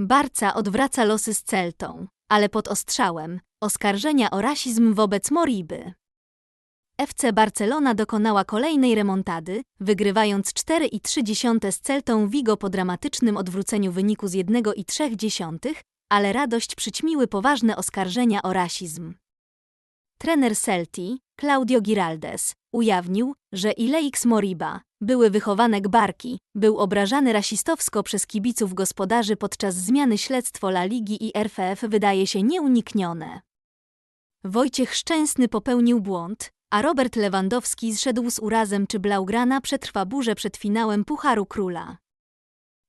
Barca odwraca losy z Celtą, ale pod ostrzałem oskarżenia o rasizm wobec Moriby. FC Barcelona dokonała kolejnej remontady, wygrywając 4,3 z Celtą Vigo po dramatycznym odwróceniu wyniku z 1,3, ale radość przyćmiły poważne oskarżenia o rasizm. Trener Celti, Claudio Giraldes, ujawnił, że Ileix Moriba, były wychowanek Barki, był obrażany rasistowsko przez kibiców gospodarzy podczas zmiany śledztwo La Ligi i RFF wydaje się nieuniknione. Wojciech Szczęsny popełnił błąd, a Robert Lewandowski zszedł z urazem czy Blaugrana przetrwa burzę przed finałem Pucharu Króla.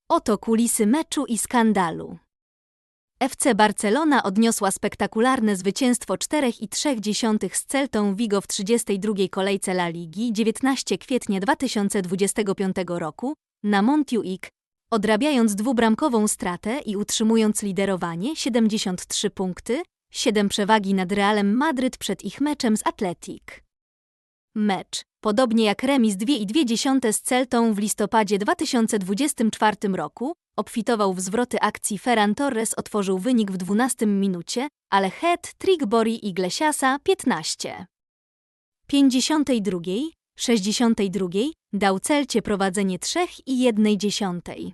Oto kulisy meczu i skandalu. FC Barcelona odniosła spektakularne zwycięstwo 4,3 z Celtą Vigo w 32. kolejce La Ligi 19 kwietnia 2025 roku na Montjuic, odrabiając dwubramkową stratę i utrzymując liderowanie 73 punkty, 7 przewagi nad Realem Madryt przed ich meczem z Atletic. Mecz, podobnie jak remis 2,2 z Celtą w listopadzie 2024 roku, obfitował w zwroty akcji Ferran Torres otworzył wynik w 12 minucie, ale head, trick Bori i Glesiasa 15. 52, 62 dał Celcie prowadzenie 3 i 1 dziesiątej.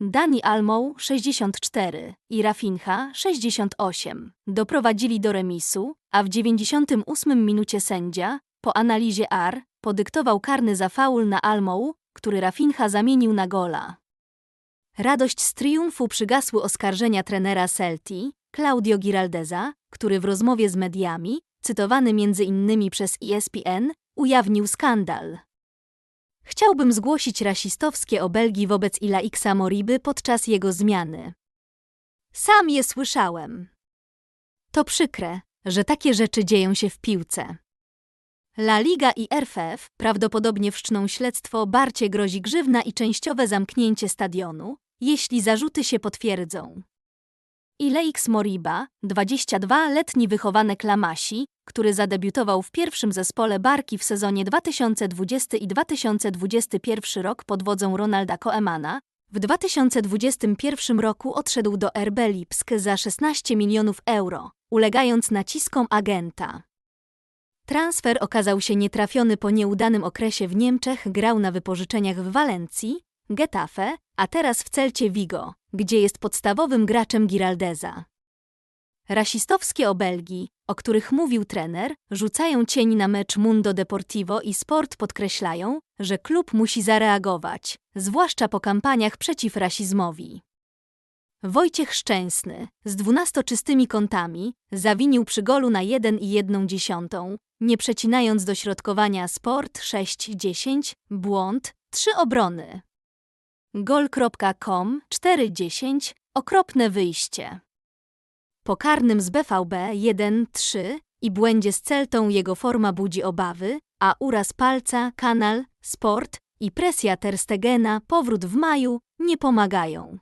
Dani Almou 64 i Rafinha 68 doprowadzili do remisu, a w 98 minucie sędzia, po analizie AR, podyktował karny za faul na Almou, który Rafinha zamienił na gola. Radość z triumfu przygasły oskarżenia trenera Celti, Claudio Giraldeza, który w rozmowie z mediami, cytowany między innymi przez ESPN, ujawnił skandal. Chciałbym zgłosić rasistowskie obelgi wobec Ilaixa Moriby podczas jego zmiany. Sam je słyszałem. To przykre, że takie rzeczy dzieją się w piłce. La Liga i RFF prawdopodobnie wszczną śledztwo, Barcie grozi grzywna i częściowe zamknięcie stadionu, jeśli zarzuty się potwierdzą. Ileix Moriba, 22-letni wychowanek Lamasi, który zadebiutował w pierwszym zespole Barki w sezonie 2020 i 2021 rok pod wodzą Ronalda Koemana, w 2021 roku odszedł do RB Lipsk za 16 milionów euro, ulegając naciskom agenta. Transfer okazał się nietrafiony po nieudanym okresie w Niemczech, grał na wypożyczeniach w Walencji, Getafe, a teraz w Celcie Vigo, gdzie jest podstawowym graczem Giraldeza. Rasistowskie obelgi, o których mówił trener, rzucają cień na mecz Mundo Deportivo i Sport podkreślają, że klub musi zareagować, zwłaszcza po kampaniach przeciw rasizmowi. Wojciech Szczęsny, z dwunastoczystymi kątami, zawinił przy golu na 1,1, nie przecinając dośrodkowania Sport 6-10, błąd, 3 obrony. Gol.com 4-10, okropne wyjście. Po karnym z BVB 1-3 i błędzie z Celtą jego forma budzi obawy, a uraz palca, kanal, sport i presja Terstegena, powrót w maju, nie pomagają.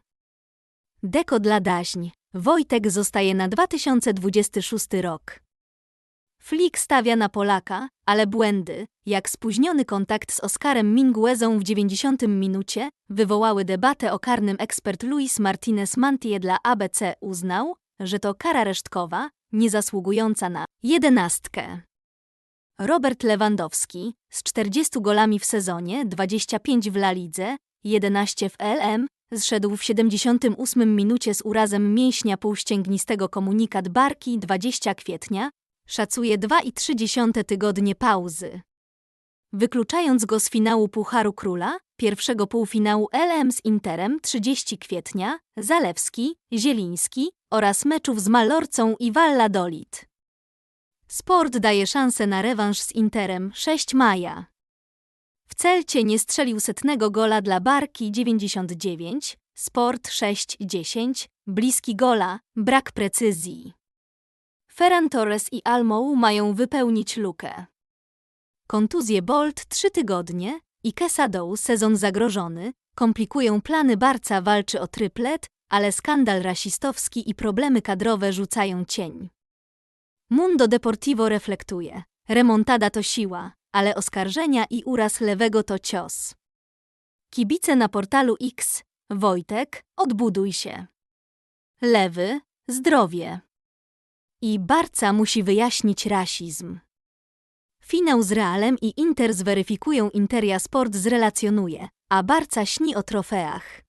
Deko dla daźń. Wojtek zostaje na 2026 rok. Flick stawia na Polaka, ale błędy, jak spóźniony kontakt z Oskarem Minguezą w 90 minucie, wywołały debatę o karnym ekspert Luis Martinez Mantie dla ABC uznał, że to kara resztkowa, niezasługująca na jedenastkę. Robert Lewandowski z 40 golami w sezonie, 25 w La Lidze, 11 w LM, zszedł w 78 minucie z urazem mięśnia półścięgnistego komunikat barki 20 kwietnia, szacuje 2,3 tygodnie pauzy. Wykluczając go z finału Pucharu Króla, pierwszego półfinału LM z Interem 30 kwietnia, Zalewski, Zieliński oraz meczów z Malorcą i Valladolid. Sport daje szansę na rewanż z Interem 6 maja. W Celcie nie strzelił setnego gola dla Barki 99, Sport 6-10, bliski gola, brak precyzji. Ferran Torres i Almou mają wypełnić lukę. Kontuzje Bolt 3 tygodnie i Quesadow sezon zagrożony, komplikują plany Barca walczy o tryplet, ale skandal rasistowski i problemy kadrowe rzucają cień. Mundo Deportivo reflektuje. Remontada to siła, ale oskarżenia i uraz lewego to cios. Kibice na portalu X. Wojtek, odbuduj się. Lewy, zdrowie. I Barca musi wyjaśnić rasizm. Finał z Realem i Inter zweryfikują Interia Sport zrelacjonuje, a Barca śni o trofeach.